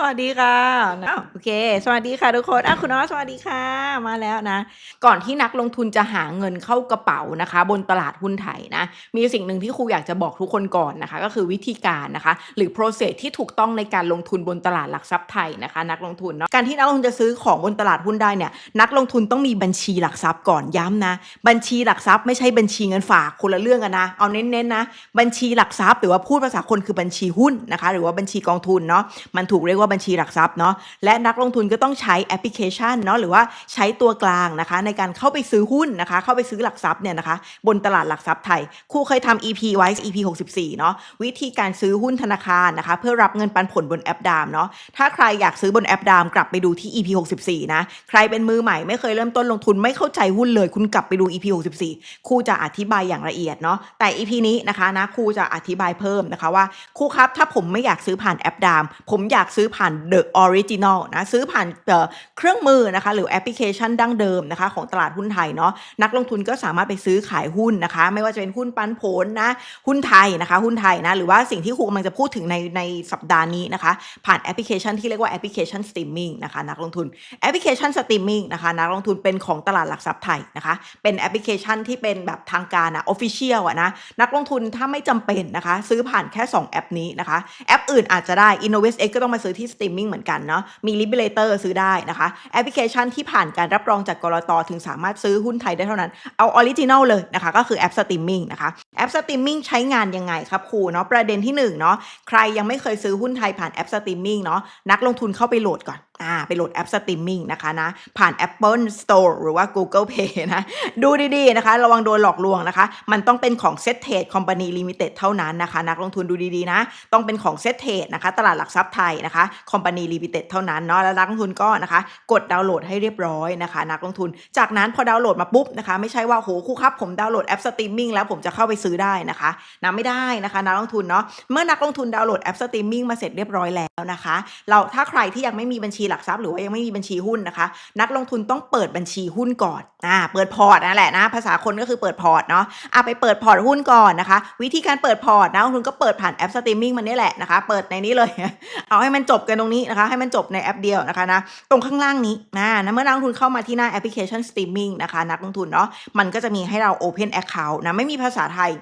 สวัสดีค่ะอ้าวโอเค สวัสดีค่ะทุกคนอะคุณน้อสวัสดีค่ะ มาแล้วนะ ก่อนที่นักลงทุนจะหาเงินเข้ากระเป๋านะคะ บนตลาดหุ้นไทยนะ มีสิ่งหนึ่งที่ครูอยากจะบอกทุกคนก่อนนะคะ ก็คือวิธีการนะคะ หรือ process ที่ถูกต้องในการลงทุนบนตลาดหลักทรัพย์ไทยนะคะ นักลงทุนเนาะ การที่นักลงทุนจะซื้อของบนตลาดหุ้นได้เนี่ย นักลงทุนต้องมีบัญชีหลักทรัพย์ก่อนย้ำนะ บัญชีหลักทรัพย์ไม่ใช่บัญชีเงินฝากคนละเรื่องกันนะ เอาเน้นๆนะ บัญชีหลักทรัพย์หรือว่าพูดภาษาคนคือบัญชีหุ้นนะคะ หรือว่าบัญชีกองทุนเนาะ มันถูกเรียกว่าบัญชีหลักทรัพย์เนาะและนักลงทุนก็ต้องใช้แอปพลิเคชันเนาะหรือว่าใช้ตัวกลางนะคะ ในการเข้าไปซื้อหุ้นนะคะ เข้าไปซื้อหลักทรัพย์เนี่ยนะคะ บนตลาดหลักทรัพย์ไทยครูเคยทำ EP ไว้ EP 64เนาะวิธีการซื้อหุ้นธนาคารนะคะ เพื่อรับเงินปันผลบนแอปดามเนาะถ้าใครอยากซื้อบนแอปดามกลับไปดูที่ EP 64นะใครเป็นมือใหม่ไม่เคยเริ่มต้นลงทุนไม่เข้าใจหุ้นเลย คุณกลับไปดู EP 64ครูจะอธิบายอย่างละเอียดเนาะแต่ EP นี้นะคะนะครูจะอธิบายเพิ่มนะคะว่าครูครับถ้าผมไม่อยากซื้อผ่านแอปดาม ผมอยากซื้อผผ่าน The Original นะซื้อผ่านเครื่องมือนะคะหรือแอปพลิเคชันดั้งเดิมนะคะของตลาดหุ้นไทยเนาะนักลงทุนก็สามารถไปซื้อขายหุ้นนะคะ ไม่ว่าจะเป็นหุ้นปันผลนะหุ้นไทยนะคะ หุ้นไทยนะหรือว่าสิ่งที่ครูกำลังจะพูดถึงในในสัปดาห์นี้นะคะ ผ่านแอปพลิเคชันที่เรียกว่าแอปพลิเคชันสตรีมมิ่งนะคะนักลงทุนแอปพลิเคชันสตรีมมิ่งนะคะนักลงทุนเป็นของตลาดหลักทรัพย์ไทยนะคะ เป็นแอปพลิเคชันที่เป็นแบบทางการอะออฟฟิเชียลอะนะนักลงทุนถ้าไม่จำเป็นนะคะ ซื้อผ่านแค่ 2 แอปนี้นะคะ แอปอื่นอาจจะได้ Innovest X ก็ต้องมาซื้อที่สตรีมมิ่งเหมือนกันเนาะมีลิเบเลเตอร์ซื้อได้นะคะ แอปพลิเคชันที่ผ่านการรับรองจากกรตถึงสามารถซื้อหุ้นไทยได้เท่านั้น เอาออริจินอลเลยนะคะ ก็คือแอปสตรีมมิ่งนะคะแอปสตรีมมิ่งใช้งานยังไงครับครูเนาะประเด็นที่หนึ่งเนาะใครยังไม่เคยซื้อหุ้นไทยผ่านแอปสตรีมมิ่งเนาะนักลงทุนเข้าไปโหลดก่อน อ่าไปโหลดแอปสตรีมมิ่งนะคะนะผ่าน Apple Store หรือว่า Google Play นะดูดีๆนะคะ ระวังโดนหลอกลวงนะคะ มันต้องเป็นของ Set Trade Company Limited เท่านั้นนะคะ นักลงทุนดูดีๆนะ ต้องเป็นของ Set Trade นะคะ ตลาดหลักทรัพย์ไทยนะคะ Company Limited เท่านั้นเนาะแล้วนักลงทุนก็นะคะ กดดาวน์โหลดให้เรียบร้อยนะคะ นักลงทุน จากนั้นพอดาวน์โหลดมาปุ๊บนะคะ ไม่ใช่ว่าโหครูครับผมดาวน์โหลดแอปสตรีมมิ่งแล้วผมจะเข้าไปซื้อได้นะคะนะไม่ได้นะคะนักลงทุนเนาะเมื่อนักลงทุนดาวน์โหลดแอปสตรีมมิ่งมาเสร็จเรียบร้อยแล้วนะคะ เราถ้าใครที่ยังไม่มีบัญชีหลักทรัพย์หรือว่ายังไม่มีบัญชีหุ้นนะคะ นักลงทุนต้องเปิดบัญชีหุ้นก่อนอ่าเปิดพอร์ตนั่นแหละนะ ภาษาคนก็คือเปิดพอร์ตเนาะอะไปเปิดพอร์ตหุ้นก่อนนะคะ วิธีการเปิดพอร์ตนะลงทุนก็เปิดผ่านแอปสตรีมมิ่งมันนี่แหละนะคะ เปิดในนี้เลย เอาให้มันจบกันตรงนี้นะคะ ให้มันจบในแอปเดียวนะคะนะตรงข้างล่างนี้นะนะเมื่อนักลงทุนเข้ามาที่หน้าแอปพลิเคชันสตรีมมิ่งนะคะนักลงทุนเนาะมันก็จะมีให้เรา Open Account นะไม่มีภาษาไทย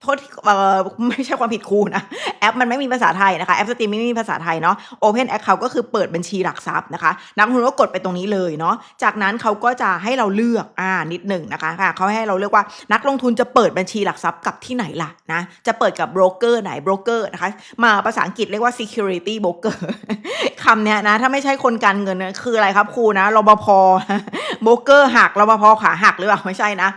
โทษเออไม่ใช่ความผิดครูนะ อปมันไม่มีภาษาไทยนะคะแอปสตรีมมิ่งไม่มีภาษาไทยเนาะ Open Account ก็คือเปิดบัญชีหลักทรัพย์นะคะ นักลงทุนก็กดไปตรงนี้เลยเนาะ จากนั้นเขาก็จะให้เราเลือกอ่านิดหนึ่งนะคะค่ะเขาให้เราเลือกว่านักลงทุนจะเปิดบัญชีหลักทรัพย์กับที่ไหนล่ะนะจะเปิดกับโบรกเกอร์ไหนโบรกเกอร์นะคะมาภาษาอังกฤษเรียกว่า security broker คำเนี้ยนะถ้าไม่ใช่คนการเงินนะคืออะไรครับครูนะรปภโบรกเกอร์หักรปภขาหักหรือเปล่าไม่ใช่นะ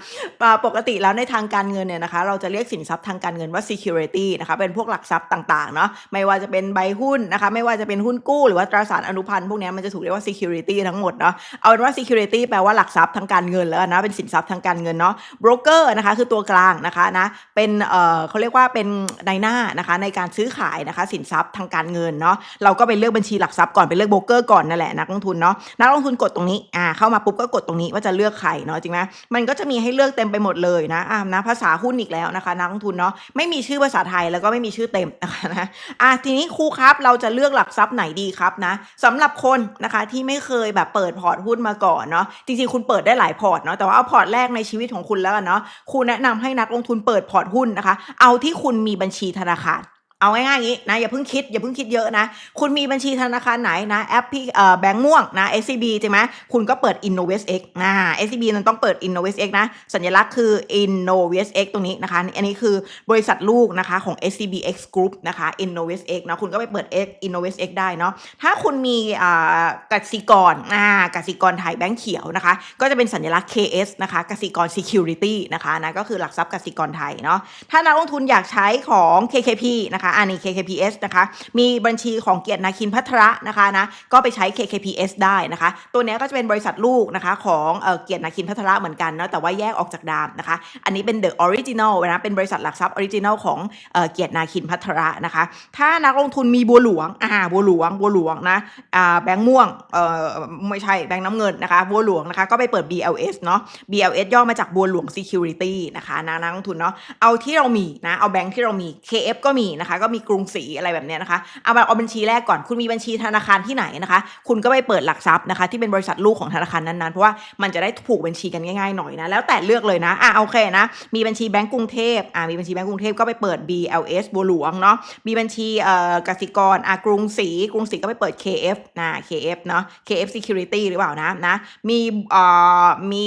ปกติแล้วในทางการเงินเนี่ยนะคะ เราจะเรียกสินทรัพย์ทางการเงินว่า security นะคะเป็นพวกหลักทรัพย์ต่างๆเนาะไม่ว่าจะเป็นใบหุ้นนะคะ ไม่ว่าจะเป็นหุ้นกู้หรือว่าตราสารอนุพันธ์พวกนี้มันจะถูกเรียกว่า security ทั้งหมดเนาะเอาเป็นว่า security แปลว่าหลักทรัพย์ทางการเงินแล้วนะเป็นสินทรัพย์ทางการเงินเนาะ broker นะคะคือตัวกลางนะคะนะเป็นเอ่อเขาเรียกว่าเป็นนายหน้านะคะในการซื้อขายนะคะสินทรัพย์ทางการเงินเนาะเราก็ไปเลือกบัญชีหลักทรัพย์ก่อนไปเลือกโบรกเกอร์ก่อนนั่นแหละนักลงทุนเนาะนักลงทุนกดตรงนี้อ่าเข้ามาปุ๊บก็กดตรงนี้ว่าจะเลือกใครเนาะจริงไหมมันก็จะมีให้เลือกเต็มไปหมดเลยนะอ่านะภาษาหุ้นอีกแล้วนะคะนักลงทุนเนาะไม่มีชื่อภาษาไทยแล้วก็ไม่มีชื่อเต็มนะคะนะอะทีนี้ครูครับเราจะเลือกหลักทรัพย์ไหนดีครับนะสำหรับคนนะคะที่ไม่เคยแบบเปิดพอร์ตหุ้นมาก่อนเนาะจริงๆคุณเปิดได้หลายพอร์ตเนาะแต่ว่าเอาพอร์ตแรกในชีวิตของคุณแล้วกันเนาะครูแนะนำให้นักลงทุนเปิดพอร์ตหุ้นนะคะ เอาที่คุณมีบัญชีธนาคาร เอาง่ายๆอย่างนี้นะอย่าเพิ่งคิดอย่าเพิ่งคิดเยอะนะ คุณมีบัญชีธนาคารไหนนะแอปพี่เอ่อแบงก์ม่วงนะ SCB ใช่ไหมคุณก็เปิด Innovest X นะ SCB มันต้องเปิด Innovest X นะ สัญลักษณ์คือ Innovest X ตรงนี้นะคะ อันนี้คือบริษัทลูกนะคะของ SCB X Group นะคะ Innovest X นะคุณก็ไปเปิด X Innovest X ได้เนาะถ้าคุณมีอ่ากสิกรอ่ากสิกรไทยแบงก์เขียวนะคะ ก็จะเป็นสัญลักษณ์ KS นะคะกสิกร Security นะคะนะก็คือหลักทรัพย์กสิกรไทยเนาะถ้านักลงทุนอยากใช้ของ KKP นะคะอันนี้ KKPS นะคะ มีบัญชีของเกียรตินาคินพัทระนะคะนะ ก็ไปใช้ KKPS ได้นะคะ ตัวนี้ก็จะเป็นบริษัทลูกนะคะของเออเกียรตินาคินพัทระเหมือนกันเนาะแต่ว่าแยกออกจากดามนะคะ อันนี้เป็น The Original นะเป็นบริษัทหลักทรัพย์ Original ของเออเกียรตินาคินพัทระนะคะ ถ้านักลงทุนมีบัวหลวงอ่าบัวหลวง บัวหลวงนะอ่าแบงค์ม่วงเอ่อไม่ใช่แบงค์น้ำเงินนะคะ บัวหลวงนะคะก็ไปเปิด BLS เนาะ BLS ย่อมาจากบัวหลวง Security นะคะนะนักลงทุนเนาะเอาที่เรามีนะเอาแบงค์ที่เรามี KF ก็มีนะคะก็มีกรุงศรีอะไรแบบเนี้ยนะคะเอาแบบเอาบัญชีแรกก่อนคุณมีบัญชีธนาคารที่ไหนนะคะ คุณก็ไปเปิดหลักทรัพย์นะคะ ที่เป็นบริษัทลูกของธนาคารนั้นๆเพราะว่ามันจะได้ผูกบัญชีกันง่ายๆหน่อยนะแล้วแต่เลือกเลยนะอะโอเคนะ มีบัญชีแบงก์กรุงเทพอะมีบัญชีแบงก์กรุงเทพก็ไปเปิด BLS บัวหลวงเนาะมีบัญชีเอ่อกสิกรอะกรุงศรีกรุงศรีก็ไปเปิด KF นะ KF เนาะ KF Security หรือเปล่านะนะมีเอ่อมี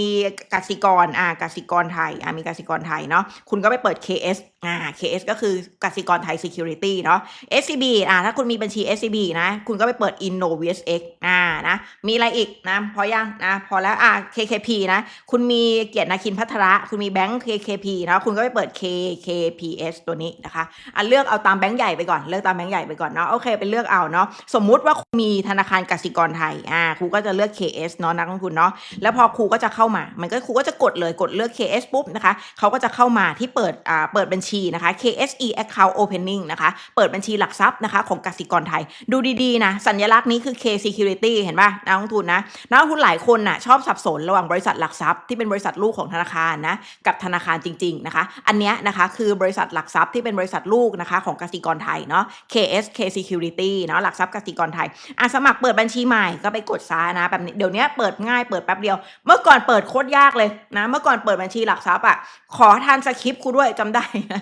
กสิกรอะกสิกรไทยอะมีกสิกรไทยเนาะคุณก็ไปเปิด KS อ่า KS ก็คือกสิกรไทย Security เนาะ SCB อ่าถ้าคุณมีบัญชี SCB นะ คุณก็ไปเปิด InnoVSX อ่านะ มีอะไรอีกนะ พอยังนะ พอแล้วอ่า KKP นะ คุณมีเกียรตินาคินพัทระ คุณมีแบงก์ KKP นะ คุณก็ไปเปิด KKPS ตัวนี้นะคะอะเลือกเอาตามแบงก์ใหญ่ไปก่อน เลือกตามแบงก์ใหญ่ไปก่อนเนาะ โอเคไปเลือกเอาเนาะ สมมุติว่าคุณมีธนาคารกสิกรไทย อ่าครูก็จะเลือก KS เนาะนักลงทุนเนาะ แล้วพอครูก็จะเข้ามา มันก็ครูก็จะกดเลย กดเลือก KS ปุ๊บนะคะ เขาก็จะเข้ามาที่เปิด อ่า เปิดบัญชีนะคะ KSE Account Opening นะคะ เปิดบัญชีหลักทรัพย์นะคะของกสิกรไทย ดูดีๆนะ สัญลักษณ์นี้คือ K Security เห็นป่ะนักลงทุนนะนักลงทุนหลายคนน่ะชอบสับสนระหว่างบริษัทหลักทรัพย์ที่เป็นบริษัทลูกของธนาคารนะกับธนาคารจริง ๆ นะคะ อันเนี้ยนะคะคือบริษัทหลักทรัพย์ที่เป็นบริษัทลูกนะคะของกสิกรไทยเนาะ KS K Security เนาะหลักทรัพย์กสิกรไทยอะสมัครเปิดบัญชีใหม่ก็ไปกดซ้านะแบบนี้เดี๋ยวนี้เปิดง่ายเปิดแป๊บเดียว เมื่อก่อนเปิดโคตรยากเลยนะ เมื่อก่อนเปิดบัญชีหลักทรัพย์อะขอทานสคริปต์ครูด้วยจำได้นะ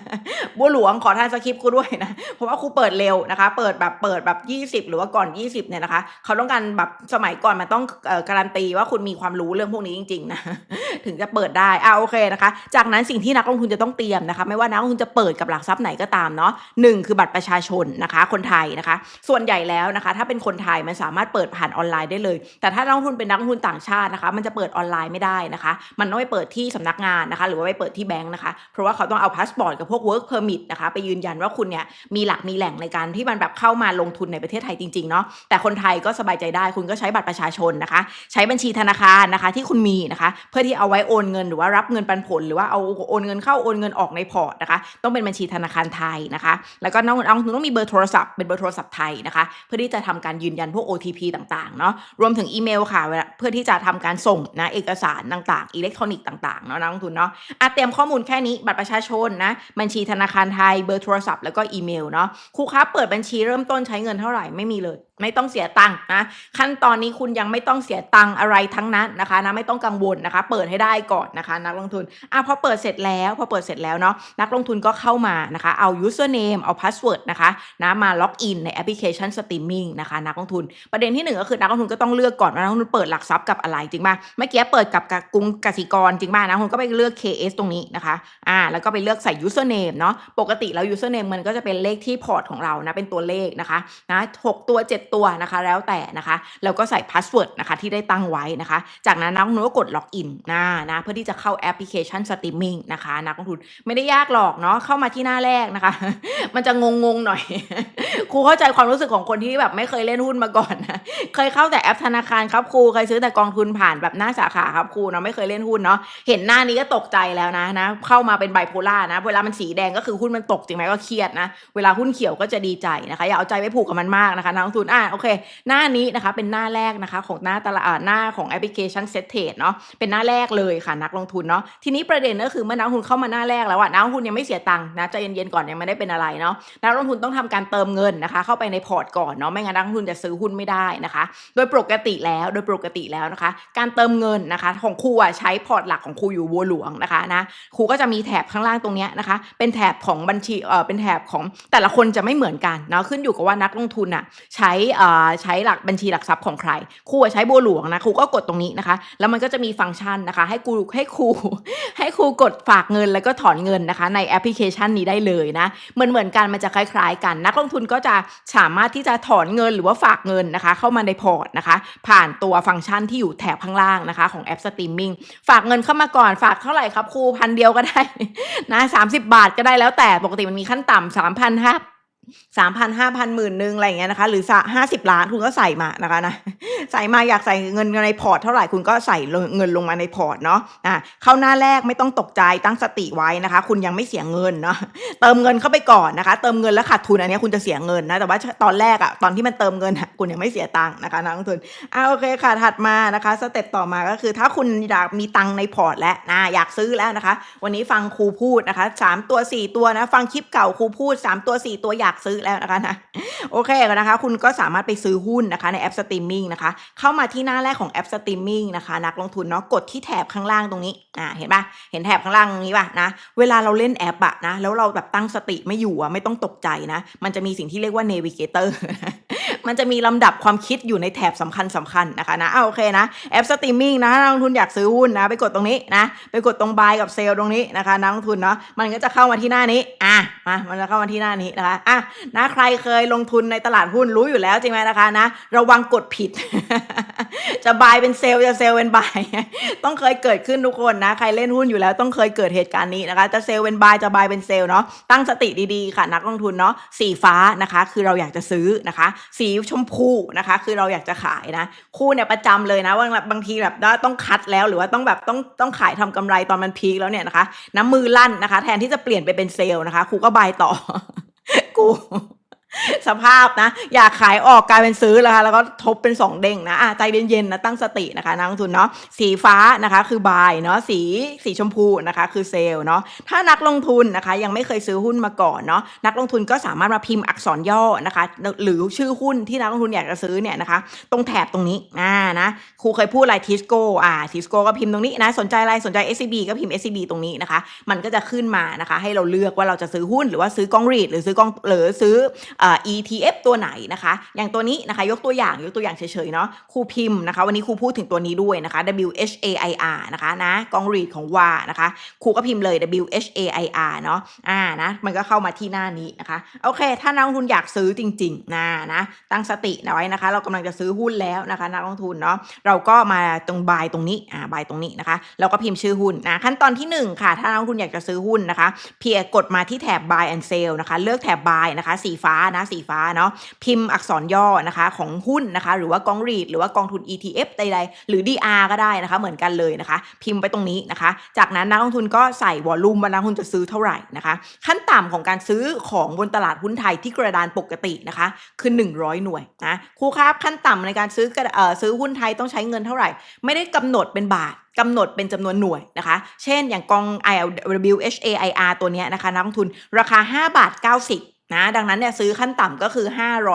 บัวหลวงขอทานสคริปต์ครูด้วยนะเพราะว่าครูเปิดเร็วนะคะ เปิดแบบเปิดแบบ 20 หรือว่าก่อน 20เนี่ยนะคะเขาต้องการแบบสมัยก่อนมันต้องออการันตีว่าคุณมีความรู้เรื่องพวกนี้จริงๆนะถึงจะเปิดได้อ่าโอเคนะคะ จากนั้นสิ่งที่นักลงทุนจะต้องเตรียมนะคะ ไม่ว่านักลงทุนจะเปิดกับหลักทรัพย์ไหนก็ตามเนาะหนึ่งคือบัตรประชาชนนะคะ คนไทยนะคะ ส่วนใหญ่แล้วนะคะ ถ้าเป็นคนไทยมันสามารถเปิดผ่านออนไลน์ได้เลย แต่ถ้านักลงทุนเป็นนักลงทุนต่างชาตินะคะ มันจะเปิดออนไลน์ไม่ได้นะคะ มันต้องไปเปิดที่สำนักงานนะคะ หรือว่าไปเปิดที่แบงค์นะคะ เพราะว่าเขาต้องเอาพาสปอร์ตกับพวก work permit นะคะ ไปยืนยันว่าคุณเนี่ยมีหลักมีแหล่งในการที่มันแบบเข้ามาลงทุนในประเทศไทยจริงๆเนาะแต่คนไทยก็สบายใจได้ คุณก็ใช้บัตรประชาชนนะคะ ใช้บัญชีธนาคารนะคะที่คุณมีนะคะ เพื่อที่เอาไว้โอนเงินหรือว่ารับเงินปันผล หรือว่าเอาโอนเงินเข้าโอนเงินออกในพอร์ตนะคะ ต้องเป็นบัญชีธนาคารไทยนะคะ แล้วก็น้องน้องต้องมีเบอร์โทรศัพท์เป็นเบอร์โทรศัพท์ไทยนะคะ เพื่อที่จะทำการยืนยันพวก OTP ต่างๆเนาะรวมถึงอีเมลค่ะเพื่อที่จะทำการส่งนะเอกสารต่างๆอิเล็กทรอนิกส์ต่างๆเนาะนักลงทุนเนาะอะเตรียมข้อมูลแค่นี้บัตรประชาชนนะบัญชีธนาคารไทย เบอร์โทรศัพท์แล้วก็อีเมลเนาะครูครับเปิดบัญชีเริ่มต้นใช้เงินเท่าไหร่ไม่มีเลย ไม่ต้องเสียตังค์นะขั้นตอนนี้คุณยังไม่ต้องเสียตังค์อะไรทั้งนั้นนะคะนะไม่ต้องกังวลนะคะ เปิดให้ได้ก่อนนะคะ นักลงทุนอะพอเปิดเสร็จแล้วพอเปิดเสร็จแล้วเนาะนักลงทุนก็เข้ามานะคะเอา username เอา password นะคะนะมาล็อกอินในแอปพลิเคชันสตรีมมิ่งนะคะนักลงทุนประเด็นที่หนึ่งก็คือนักลงทุนก็ต้องเลือกก่อนว่านักลงทุนเปิดหลักทรัพย์กับอะไรจริงป่ะเมื่อกี้เปิดกับกรุงกสิกรจริงป่ะนักลงทุนก็ไปเลือก KS ตรงนี้นะคะอ่าแล้วก็ไปเลือกใส่ username เนาะปกติแล้ว username มันก็จะเป็นเลขที่พอร์ตของเรานะเป็นตัวเลขนะคะนะหกตัว 7 ตัวนะคะ แล้วแต่นะคะแล้วก็ใส่ password นะคะที่ได้ตั้งไว้นะคะ จากนั้นนักลงทุนก็กดล็อกอินนะนะเพื่อที่จะเข้าแอปพลิเคชันสตรีมมิ่งนะคะนักลงทุนไม่ได้ยากหรอกเนาะเข้ามาที่หน้าแรกนะคะ มันจะงงๆหน่อยครูเข้าใจความรู้สึกของคนที่แบบไม่เคยเล่นหุ้นมาก่อนนะเคยเข้าแต่แอปธนาคารครับครูเคยซื้อแต่กองทุนผ่านแบบหน้าสาขาครับครูเนาะไม่เคยเล่นหุ้นเนาะเห็นหน้านี้ก็ตกใจแล้วนะนะเข้ามาเป็นไบโพล่านะ เวลามันสีแดงก็คือหุ้นมันตกจริงไหมก็เครียดนะ เวลาหุ้นเขียวก็จะดีใจนะคะ อย่าเอาใจไปผูกกับมันมากนะคะนักลงทุนอะโอเค หน้านี้นะคะเป็นหน้าแรกนะคะของหน้าตลาดหน้าของแอปพลิเคชันเซตเทรดเนาะเป็นหน้าแรกเลยค่ะนักลงทุนเนาะทีนี้ประเด็นก็คือเมื่อนักลงทุนเข้ามาหน้าแรกแล้วอะนักลงทุนยังไม่เสียตังค์นะใจเย็นๆก่อนยังไม่ได้เป็นอะไรเนาะนักลงทุนต้องทำการเติมเงินนะคะ เข้าไปในพอร์ตก่อนเนาะไม่งั้นนักลงทุนจะซื้อหุ้นไม่ได้นะคะ โดยปกติแล้วโดยปกติแล้วนะคะ การเติมเงินนะคะ ของครูอะใช้พอร์ตหลักของครูอยู่บัวหลวงนะคะนะครูก็จะมีแถบข้างล่างตรงเนี้ยนะคะเป็นแถบของบัญชีเออเป็นแถบของแต่ละคนจะไม่เหมือนกันนะขึ้นอยู่กับว่านักลงทุนอะใช้เอ่อใช้หลักบัญชีหลักทรัพย์ของใครครูอะใช้บัวหลวงนะครูก็กดตรงนี้นะคะ แล้วมันก็จะมีฟังก์ชันนะคะ ให้ครูให้ครูให้ครูกดฝากเงินแล้วก็ถอนเงินนะคะ ในแอปพลิเคชันนี้ได้เลยนะเหมือนเหมือนกันมันจะคล้ายๆ กัน นักลงทุนก็จะสามารถที่จะถอนเงินหรือว่าฝากเงินนะคะ เข้ามาในพอร์ตนะคะ ผ่านตัวฟังก์ชันที่อยู่แถบข้างล่างนะคะ ของแอปสตรีมมิ่งฝากเงินเข้ามาก่อนฝากเท่าไหร่ครับครูพันเดียวก็ได้นะสามสิบบาทก็ได้แล้วแต่ปกติมันมีขั้นต่ำสามพันห้า สามพันห้าพันหมื่นหนึ่งอะไรอย่างเงี้ยนะคะ หรือห้าสิบล้านคุณก็ใส่มานะคะนะใส่มาอยากใส่เงินในพอร์ตเท่าไหร่คุณก็ใส่เงินลงมาในพอร์ตเนาะอะเข้าหน้าแรกไม่ต้องตกใจตั้งสติไว้นะคะ คุณยังไม่เสียเงินเนาะเติมเงินเข้าไปก่อนนะคะ เติมเงินแล้วขาดทุนอันนี้คุณจะเสียเงินนะแต่ว่าตอนแรกอะตอนที่มันเติมเงินคุณยังไม่เสียตังค์นะคะนักลงทุนอะโอเคค่ะถัดมานะคะสเต็ปต่อมาก็คือ ถ้าคุณอยากมีตังค์ในพอร์ตแล้วนะอยากซื้อแล้วนะคะ วันนี้ฟังครูพูดนะคะสามตัวสี่ตัวนะฟังคลิปเก่าครูพูดสามตัวสี่ตัวอยากซื้อแล้วนะคะนะโอเคนะคะ คุณก็สามารถไปซื้อหุ้นนะคะในแอปสตรีมมิ่งนะคะ เข้ามาที่หน้าแรกของแอปสตรีมมิ่งนะคะ นักลงทุนเนาะกดที่แถบข้างล่างตรงนี้อ่าเห็นปะเห็นแถบข้างล่างตรงนี้ปะนะเวลาเราเล่นแอปอะนะแล้วเราแบบตั้งสติไม่อยู่อะไม่ต้องตกใจนะ มันจะมีสิ่งที่เรียกว่าเนวิเกเตอร์ มันจะมีลำดับความคิดอยู่ในแถบสำคัญสำคัญนะคะนะเอาโอเคนะแอปสตรีมมิ่งนะนักลงทุนอยากซื้อหุ้นนะไปกดตรงนี้นะไปกดตรง buy กับเซลล์ตรงนี้นะคะนักลงทุนเนาะมันก็จะเข้ามาที่หน้านี้อะมามันจะเข้ามาที่หน้านี้นะคะอะนะใครเคยลงทุนในตลาดหุ้นรู้อยู่แล้วจริงไหมนะคะนะระวังกดผิด จะบายเป็นเซลล์จะเซลล์เป็นบายต้องเคยเกิดขึ้นทุกคนนะใครเล่นหุ้นอยู่แล้วต้องเคยเกิดเหตุการณ์นี้นะคะจะเซลล์เป็นบายจะบายเป็นเซลล์เนาะตั้งสติดีๆค่ะนักลงทุนเนาะสีฟ้านะคะ คือเราอยากจะซื้อนะคะ สีชมพูนะคะ คือเราอยากจะขายนะ คู่เนี่ยประจำเลยนะว่าบางทีแบบว่าต้องคัดแล้วหรือว่าต้องแบบต้องต้องขายทำกำไรตอนมันพีคแล้วเนี่ยนะคะ น้ำมือลั่นนะคะ แทนที่จะเปลี่ยนไปเป็นเซลล์นะคะครูก็บายต่อ กู สภาพนะ อยากขายออกกลายเป็นซื้อแล้วค่ะแล้วก็ทบเป็น 2 เด้งนะอะใจเย็นๆนะตั้งสตินะคะนักลงทุนเนาะสีฟ้านะคะคือบายเนาะสีสีชมพูนะคะคือเซลเนาะถ้านักลงทุนนะคะยังไม่เคยซื้อหุ้นมาก่อนเนาะนักลงทุนก็สามารถมาพิมพ์อักษรย่อนะคะ หรือชื่อหุ้นที่นักลงทุนอยากจะซื้อเนี่ยนะคะ ตรงแถบตรงนี้อ่านะครูเคยพูดอะไรทิสโก้อ่าทิสโก้ก็พิมพ์ตรงนี้นะสนใจอะไรสนใจ SCB ก็พิมพ์ SCB ตรงนี้นะคะ มันก็จะขึ้นมานะคะ ให้เราเลือกว่าเราจะซื้อหุ้นหรือว่าซื้อกองรีดหรือซื้อกองหรือซื้อ ETF ตัวไหนนะคะ อย่างตัวนี้นะคะ ยกตัวอย่างยกตัวอย่างเฉยๆเนาะครูพิมพ์นะคะวันนี้ครูพูดถึงตัวนี้ด้วยนะคะ WHAIR นะคะนะกองรีดของวานะคะครูก็พิมพ์เลย WHAIR เนาะอ่านะมันก็เข้ามาที่หน้านี้นะคะ โอเค ถ้านักลงทุนอยากซื้อจริงๆนะนะตั้งสติเอาไว้นะคะ เรากำลังจะซื้อหุ้นแล้วนะคะ นักลงทุนเนาะเราก็มาตรงบายตรงนี้อ่าบายตรงนี้นะคะเราก็พิมพ์ชื่อหุ้นนะขั้นตอนที่หนึ่งค่ะ ถ้านักลงทุนอยากจะซื้อหุ้นนะคะ เพียงกดมาที่แถบ buy and sell นะคะ เลือกแถบ buy นะคะ สีฟ้านะสีฟ้าเนาะพิมพ์อักษรย่อนะคะของหุ้นนะคะหรือว่ากองรีดหรือว่ากองทุน ETF ใดๆ หรือ DR ก็ได้นะคะ เหมือนกันเลยนะคะ พิมพ์ไปตรงนี้นะคะ จากนั้นนักลงทุนก็ใส่วอลลุ่มว่านักลงทุนจะซื้อเท่าไหร่นะคะ ขั้นต่ำของการซื้อของบนตลาดหุ้นไทยที่กระดานปกตินะคะคือ 100 หน่วยนะครูครับขั้นต่ำในการซื้ออซื้อหุ้นไทยต้องใช้เงินเท่าไหร่ ไม่ได้กำหนดเป็นบาทกำหนดเป็นจำนวนหน่วยนะคะ เช่นอย่างกอง ILWHAIR ตัวนี้นะคะนักลงทุนราคา 5 บาท 90 นะดังนั้นเนี่ยซื้อขั้นต่ำก็คือ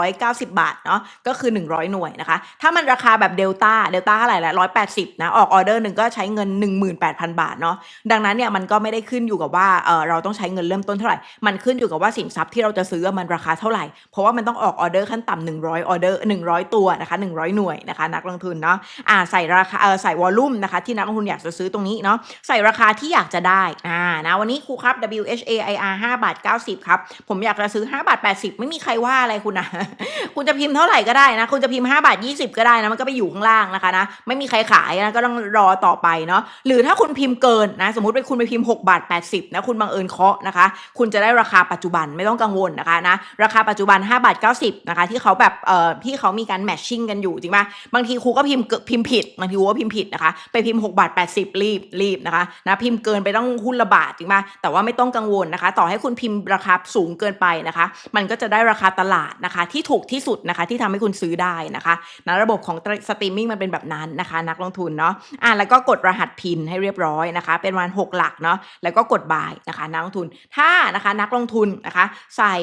590 บาทเนาะก็คือ 100 หน่วยนะคะ ถ้ามันราคาแบบเดลต้าเดลต้าเท่าไหร่ละ180นะออกออเดอร์หนึ่งก็ใช้เงิน 18,000 บาทเนาะดังนั้นเนี่ยมันก็ไม่ได้ขึ้นอยู่กับว่าเออเราต้องใช้เงินเริ่มต้นเท่าไหร่ มันขึ้นอยู่กับว่าสินทรัพย์ที่เราจะซื้อมันราคาเท่าไหร่ เพราะว่ามันต้องออกออเดอร์ขั้นต่ำ100ออเดอร์100 ตัวนะคะ100 หน่วยนะคะนักลงทุนเนาะอ่าใส่ราคาเออใส่วอลลุ่มนะคะที่นักลงทุนอยากจะซื้อตรงนี้เนาะใส่ราคาที่อยากจะได้อ่านะวันนี้ครูครับ WHAIR 5บาท90ครับผมอยากจะซื้อ5บาท80 ไม่มีใครว่าอะไรคุณนะคุณจะพิมพ์เท่าไหร่ก็ได้นะ คุณจะพิมพ์5บาท20 ก็ได้นะ มันก็ไปอยู่ข้างล่างนะคะนะ ไม่มีใครขายนะ ก็ต้องรอต่อไปเนาะ หรือถ้าคุณพิมพ์เกินนะ สมมติไปคุณไปพิมพ์6บาท80นะ คุณบังเอิญเคาะนะคะ คุณจะได้ราคาปัจจุบันไม่ต้องกังวลนะคะนะ ราคาปัจจุบัน5บาท90นะคะ ที่เขาแบบ เอ่อ ที่เขามีการแมทชิ่งกันอยู่จริงป่ะ บางทีครูก็พิมพ์เกิพิมพ์ผิด บางทีครูก็พิมพ์ผิดนะคะ ไปพิมพ์6บาท80 รีบรีบนะคะ นะ พิมพ์เกินไปต้องหุ้นละบาทจริงปะแต่ว่าไม่ต้องกังวลนะคะ ต่อให้คุณพิมพ์ราคาสูงเกินไปนะคะมันก็จะได้ราคาตลาดนะคะ ที่ถูกที่สุดนะคะที่ทำให้คุณซื้อได้นะคะนะระบบของสตรีมมิ่งมันเป็นแบบนั้นนะคะ นักลงทุนเนาะอะแล้วก็กดรหัสพินให้เรียบร้อยนะคะ เป็นวัน 6 หลักเนาะแล้วก็กดบายนะคะนักลงทุนถ้านะคะนักลงทุนนะคะ ใส่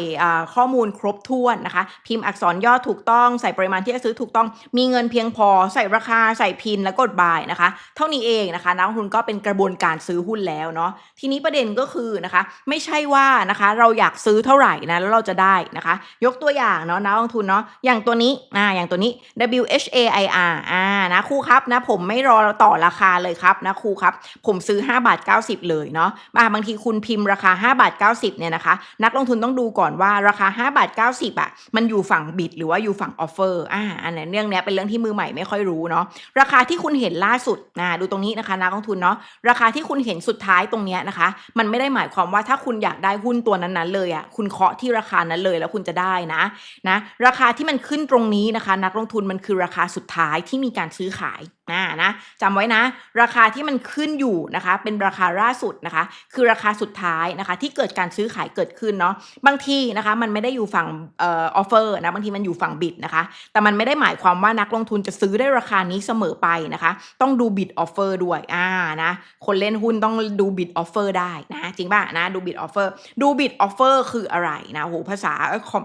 ข้อมูลครบถ้วนนะคะ พิมพ์อักษรย่อถูกต้องใส่ปริมาณที่จะซื้อถูกต้อง มีเงินเพียงพอ ใส่ราคาใส่พินแล้วกดบายนะคะ เท่านี้เองนะคะ นักลงทุนก็เป็นกระบวนการซื้อหุ้นแล้วเนาะทีนี้ประเด็นก็คือนะคะ ไม่ใช่ว่านะคะ เราอยากซื้อเท่าไหร่นะแล้วเราจะได้นะคะ ยกตัวอย่างเนาะนักลงทุนเนาะอย่างตัวนี้อ่าอย่างตัวนี้ WHAIR อ่านะครูครับนะผมไม่รอต่อราคาเลยครับนะครูครับ ผมซื้อ 5 บาท 90 เลยเนาะอ่าบางทีคุณพิมพ์ราคา 5 บาท 90เนี่ยนะคะ นักลงทุนต้องดูก่อนว่าราคา 5 บาท 90อะมันอยู่ฝั่งบิดหรือว่าอยู่ฝั่งออฟเฟอร์อ่าอันนี้เรื่องเนี้ยเป็นเรื่องที่มือใหม่ไม่ค่อยรู้เนาะราคาที่คุณเห็นล่าสุดนะดูตรงนี้นะคะนักลงทุนเนาะราคาที่คุณเห็นสุดท้ายตรงเนี้ยนะคะ มันไม่ได้หมายความว่าถ้าคุณอยากได้หุ้นตัวนั้นๆเลยอะคุณเคาะที่ราคานั้นเลยแล้วคุณจะได้นะนะ ราคาที่มันขึ้นตรงนี้นะคะ นักลงทุนมันคือราคาสุดท้ายที่มีการซื้อขาย่านะจำไว้นะ ราคาที่มันขึ้นอยู่นะคะ เป็นราคาล่าสุดนะคะ คือราคาสุดท้ายนะคะ ที่เกิดการซื้อขายเกิดขึ้นเนาะบางทีนะคะ มันไม่ได้อยู่ฝั่งเออออฟเฟอร์นะบางทีมันอยู่ฝั่งบิดนะคะ แต่มันไม่ได้หมายความว่านักลงทุนจะซื้อได้ราคานี้เสมอไปนะคะ ต้องดูบิดออฟเฟอร์ด้วยอ่านะคนเล่นหุ้นต้องดูบิดออฟเฟอร์ได้นะจริงป่ะนะดูบิดออฟเฟอร์ดูบิดออฟเฟอร์คืออะไรนะโหภาษาคอม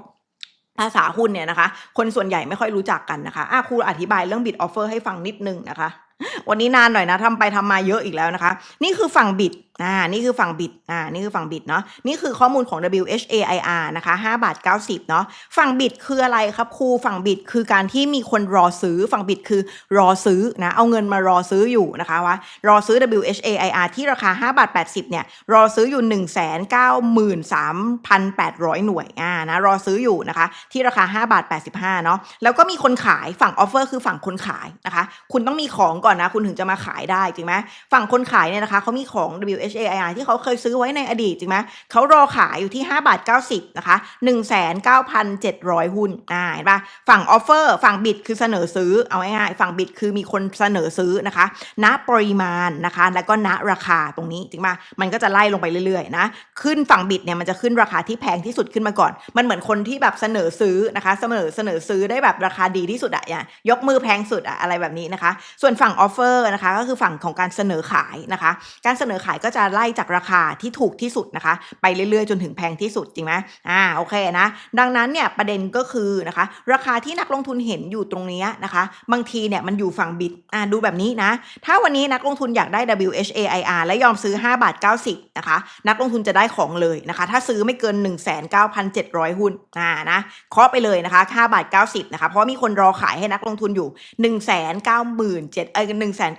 ภาษาหุ้นเนี่ยนะคะ คนส่วนใหญ่ไม่ค่อยรู้จักกันนะคะอะครูอธิบายเรื่องบิดออฟเฟอร์ให้ฟังนิดนึงนะคะ วันนี้นานหน่อยนะทำไปทำมาเยอะอีกแล้วนะคะ นี่คือฝั่งบิด อ่า นี่คือฝั่งบิด อ่า นี่คือฝั่งบิดเนาะ นี่คือข้อมูลของ WHAIR นะคะ5บาท90 เนาะ ฝั่งบิดคืออะไรครับครู ฝั่งบิดคือการที่มีคนรอซื้อ ฝั่งบิดคือรอซื้อนะ เอาเงินมารอซื้ออยู่นะคะว่ารอซื้อ WHAIR ที่ราคา5บาท80 เนี่ย รอซื้ออยู่ 1 9 3 8 0 0 หน่วย อ่า นะ รอซื้ออยู่นะคะ ที่ราคา5บาท85 เนาะ แล้วก็มีคนขาย ฝั่งออฟเฟอร์คือฝั่งคนขายนะคะ คุณต้องมีของก่อนนะ คุณถึงจะมาขายได้จริงไหมฝั่งคนขายเนี่ยนะคะเขามีของ WH HAIR ที่เขาเคยซื้อไว้ในอดีตจริงไหมเขารอขายอยู่ที่ 5 บาท 90 นะคะ 19,700 หุ้นอ่าเห็นปะฝั่งออฟเฟอร์ฝั่งบิดคือเสนอซื้อ เอาง่ายๆฝั่งบิดคือมีคนเสนอซื้อนะคะ ณปริมาณนะคะ แล้วก็ณราคาตรงนี้จริงปะมันก็จะไล่ลงไปเรื่อยๆนะ ขึ้นฝั่งบิดเนี่ยมันจะขึ้นราคาที่แพงที่สุดขึ้นมาก่อน มันเหมือนคนที่แบบเสนอซื้อนะคะ เสนอเสนอซื้อได้แบบราคาดีที่สุดอะอย่างยกมือแพงสุดอะอะไรแบบนี้นะคะ ส่วนฝั่งออฟเฟอร์นะคะ ก็คือฝั่งของการเสนอขายนะคะ การเสนอขายก็จะไล่จากราคาที่ถูกที่สุดนะคะ ไปเรื่อยๆ จนถึงแพงที่สุดจริงไหมอ่าโอเคนะดังนั้นเนี่ยประเด็นก็คือนะคะ ราคาที่นักลงทุนเห็นอยู่ตรงเนี้ยนะคะ บางทีเนี่ยมันอยู่ฝั่งบิดอ่าดูแบบนี้นะถ้าวันนี้นักลงทุนอยากได้ WHAIR และยอมซื้อ 5 บาท 90นะคะนักลงทุนจะได้ของเลยนะคะ ถ้าซื้อไม่เกิน 19,700 หุ้นอ่านะเคาะไปเลยนะคะ5บาท 90นะคะเพราะมีคนรอขายให้นักลงทุนอยู่ 197,000เอ้ย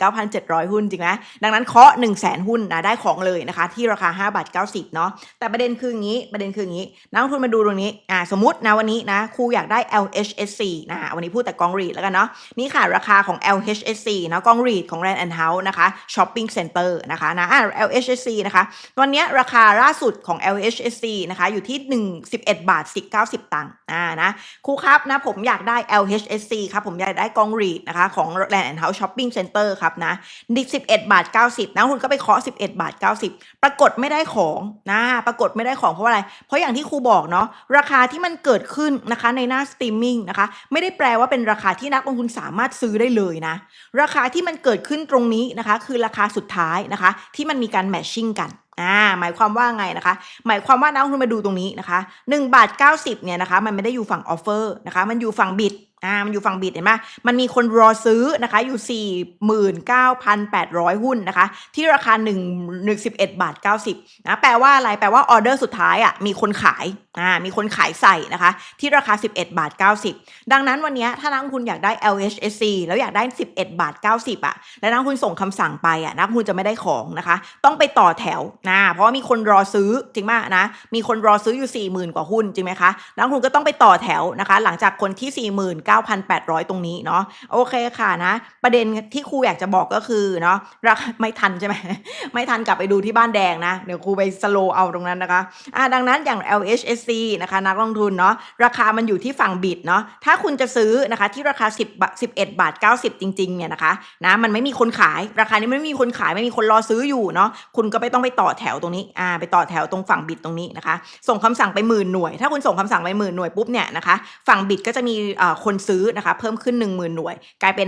19,700 หุ้นจริงไหมดังนั้นเคาะ 1 0 0 0 0 0หุ้นนะได้ของเลยนะคะ ที่ราคา5บาท90เนาะแต่ประเด็นคืออย่างนี้ประเด็นคืออย่างนี้ นักลงทุนมาดูตรงนี้อ่าสมมตินะวันนี้นะครูอยากได้ LHSC นะวันนี้พูดแต่กองรีดแล้วกันเนาะนี่ค่ะราคาของ LHSC เนาะกองรีดของ Land and House นะคะ Shopping Center นะคะนะอ่า LHSC นะคะตอนนี้ราคาล่าสุดของ LHSC นะคะอยู่ที่ 1 11 บาท90 ตังค์อ่านะครูครับนะผมอยากได้ LHSC ครับผมอยากได้กองรีดนะคะของ Land and House Shopping Center ครับนะดิ11 บาท 90นะคุณก็ไปเคาะ11 บาท90ปรากฏไม่ได้ของนะปรากฏไม่ได้ของเพราะอะไร เพราะอย่างที่ครูบอกเนาะราคาที่มันเกิดขึ้นนะคะในหน้าสตรีมมิ่งนะคะไม่ได้แปลว่าเป็นราคาที่นักลงทุนสามารถซื้อได้เลยนะ ราคาที่มันเกิดขึ้นตรงนี้นะคะ คือราคาสุดท้ายนะคะ ที่มันมีการแมทชิ่งกันอ่าหมายความว่าไงนะคะ หมายความว่านักลงทุนมาดูตรงนี้นะคะ1บาท90เนี่ยนะคะ มันไม่ได้อยู่ฝั่งออฟเฟอร์นะคะ มันอยู่ฝั่งบิด อ่ามันอยู่ฝั่งบิดเห็นไหมมันมีคนรอซื้อนะคะอยู่ 49,800 หุ้นนะคะ ที่ราคา1 1 1บาท 90นะแปลว่าอะไร แปลว่าออเดอร์สุดท้ายอะมีคนขาย อ่ามีคนขายใส่นะคะ ที่ราคา 11 บาท 90 ดังนั้นวันนี้ถ้านักลงทุนอยากได้ LHSC แล้วอยากได้ 11 บาท 90อะ แล้วนักลงทุนส่งคำสั่งไปอะนักลงทุนจะไม่ได้ของนะคะ ต้องไปต่อแถวนะเพราะว่ามีคนรอซื้อจริงมากนะ มีคนรอซื้ออยู่ 40,000 กว่าหุ้นจริงไหมคะนักลงทุนก็ต้องไปต่อแถวนะคะ หลังจากคนที่ 49,800 ตรงนี้เนาะโอเคค่ะนะ ประเด็นที่ครูอยากจะบอกก็คือเนาะราคาไม่ทันใช่ไหมไม่ทันกลับไปดูที่บ้านแดงนะเดี๋ยวครูไปสโลเอาตรงนั้นนะคะอ่าดังนั้นอย่าง LHSC นะคะนักลงทุนเนาะราคามันอยู่ที่ฝั่งบิดเนาะถ้าคุณจะซื้อนะคะที่ราคา 10บาท11 บาท 90 จริงๆเนี่ยนะคะนะมันไม่มีคนขายราคานี้ไม่มีคนขายไม่มีคนรอซื้ออยู่เนาะคุณก็ไม่ต้องไปต่อแถวตรงนี้อ่าไปต่อแถวตรงฝั่งบิดตรงนี้นะคะ ส่งคำสั่งไปหมื่นหน่วย ถ้าคุณส่งคำสั่งไปหมื่นหน่วยปุ๊บเนี่ยนะคะฝั่งบิดก็จะมีอ่คนซื้อนะคะเพิ่มขึ้น 1 0,000 หน่วย กลายเป็น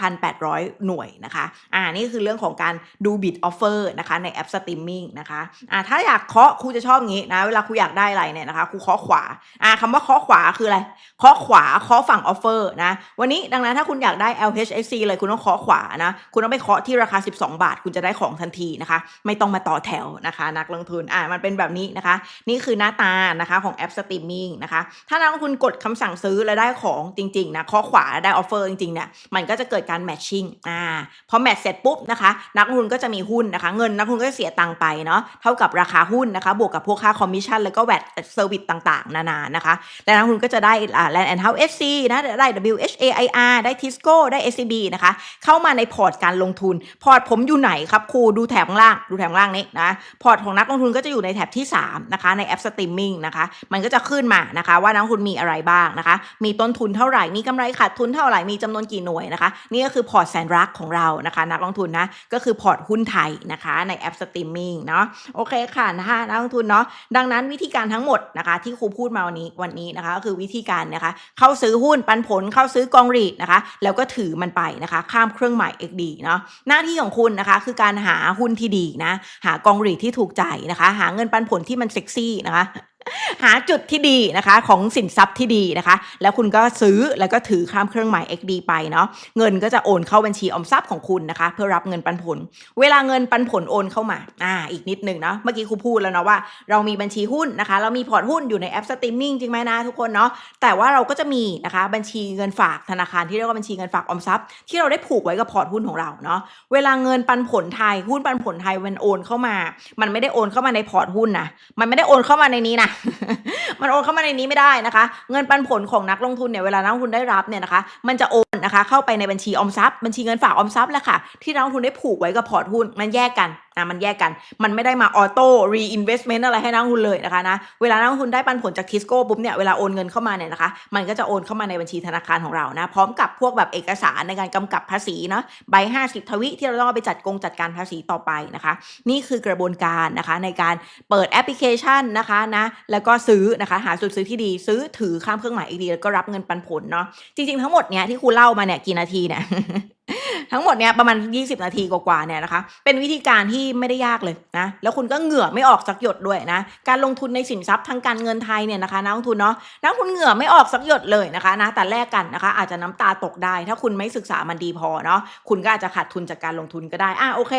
59,800 หน่วยนะคะอ่านี่คือเรื่องของการดูบิดออฟเฟอร์นะคะในแอปสตรีมมิ่งนะคะอ่าถ้าอยากเคาะครูจะชอบอย่างนี้นะเวลาครูอยากได้อะไรเนี่ยนะคะครูเคาะขวาอ่าคำว่าเคาะขวาคืออะไรเคาะขวาเคาะฝั่งออฟเฟอร์นะวันนี้ดังนั้นถ้าคุณอยากได้ LHSC เลยคุณต้องเคาะขวานะคุณต้องไปเคาะที่ราคา 12 บาท คุณจะได้ของทันทีนะคะ ไม่ต้องมาต่อแถวนะคะ นักลงทุนอ่ามันเป็นแบบนี้นะคะ นี่คือหน้าตานะคะของแอปสตรีมมิ่งนะคะ ถ้านักลงทุนกดคำสั่งซื้อแล้วได้ของจริงๆนะเคาะขวาได้ออฟเฟอร์จริงๆเนี่ยมันก็จะเกิดการแมทชิ่งอ่าพอแมทเสร็จปุ๊บนะคะ นักลงทุนก็จะมีหุ้นนะคะ เงินนักลงทุนก็จะเสียตังค์ไปเนาะเท่ากับราคาหุ้นนะคะ บวกกับพวกค่าคอมมิชชั่นแล้วก็แวดเซอร์วิสต่างๆ นานานะคะและนักลงทุนก็จะได้อ่า Land and House SC นะได้ WHAIR ได้ Tisco ได้ SCB นะคะ เข้ามาในพอร์ตการลงทุน พอร์ตผมอยู่ไหนครับครูดูแถบข้างล่างดูแถบข้างล่างนี้นะพอร์ตของนักลงทุนก็จะอยู่ในแถบที่ 3 นะคะ ในแอปสตรีมมิ่งนะคะ มันก็จะขึ้นมานะคะ ว่านักลงทุนมีอะไรบ้างนะคะ มีต้นทุนเท่าไหร่มีกำไรขาดทุนเท่าไหร่มีจำนวนกี่หน่วยนะคะ นี่ก็คือพอร์ตแสนรักของเรานะคะ นักลงทุนนะก็คือพอร์ตหุ้นไทยนะคะ ในแอปสตรีมมิ่งเนาะโอเคค่ะนะคะนักลงทุนเนาะดังนั้นวิธีการทั้งหมดนะคะที่ครูพูดมาวันนี้วันนี้นะคะก็คือวิธีการนะคะเข้าซื้อหุ้นปันผลเข้าซื้อกองรีดนะคะ แล้วก็ถือมันไปนะคะ ข้ามเครื่องหมาย XD เนาะหน้าที่ของคุณนะคะคือการหาหุ้นที่ดีนะหากองรีดที่ถูกใจนะคะ หาเงินปันผลที่มันเซ็กซี่นะคะ หาจุดที่ดีนะคะของสินทรัพย์ที่ดีนะคะ แล้วคุณก็ซื้อแล้วก็ถือข้ามเครื่องหมาย XD ไปเนาะเงินก็จะโอนเข้าบัญชีออมทรัพย์ของคุณนะคะ เพื่อรับเงินปันผล เวลาเงินปันผลโอนเข้ามาอ่าอีกนิดหนึ่งเนาะเมื่อกี้ครูพูดแล้วเนาะว่าเรามีบัญชีหุ้นนะคะ เรามีพอร์ตหุ้นอยู่ในแอปสตรีมมิ่งจริงไหมนะทุกคนเนาะแต่ว่าเราก็จะมีนะคะบัญชีเงินฝากธนาคารที่เรียกว่าบัญชีเงินฝากออมทรัพย์ที่เราได้ผูกไว้กับพอร์ตหุ้นของเราเนาะเวลาเงินปันผลไทยหุ้นปันผลไทยมันโอนเข้ามา มันไม่ได้โอนเข้ามาในพอร์ตหุ้นนะมันไม่ได้โอนเข้ามาในนี้นะมันโอนเข้ามาในนี้ไม่ได้นะคะ เงินปันผลของนักลงทุนเนี่ยเวลานักลงทุนได้รับเนี่ยนะคะ มันจะโอนนะคะ เข้าไปในบัญชีออมทรัพย์บัญชีเงินฝากออมทรัพย์แหละค่ะที่นักลงทุนได้ผูกไว้กับพอร์ตหุ้นมันแยกกันนะมันแยกกัน มันไม่ได้มาออโต้รีอินเวสเมนต์อะไรให้นักลงทุนเลยนะคะนะ เวลานักลงทุนได้ปันผลจากทิสโก้ปุ๊บเนี่ย เวลาโอนเงินเข้ามาเนี่ยนะคะ มันก็จะโอนเข้ามาในบัญชีธนาคารของเรานะ พร้อมกับพวกแบบเอกสารในการกำกับภาษีเนาะ ใบ 50 ทวิที่เราต้องไปจัดกงจัดการภาษีต่อไปนะคะ นี่คือกระบวนการนะคะในการเปิดแอปพลิเคชันนะคะนะ แล้วก็ซื้อนะคะ หาจุดซื้อที่ดี ซื้อถือข้ามเครื่องหมายอีกดีแล้วก็รับเงินปันผลเนาะ จริง ๆ ทั้งหมดเนี่ยที่ครูเล่ามาเนี่ยกี่นาทีเนี่ยทั้งหมดเนี่ยประมาณ 20 นาทีกว่าๆเนี่ยนะคะ เป็นวิธีการที่ไม่ได้ยากเลยนะ แล้วคุณก็เหงื่อไม่ออกสักหยดด้วยนะ การลงทุนในสินทรัพย์ทางการเงินไทยเนี่ยนะคะนักลงทุนเนาะนักลงทุนเหงื่อไม่ออกสักหยดเลยนะคะนะ แต่แลกกันนะคะ อาจจะน้ำตาตกได้ ถ้าคุณไม่ศึกษามันดีพอเนาะ คุณก็อาจจะขาดทุนจากการลงทุนก็ได้ อะโอเค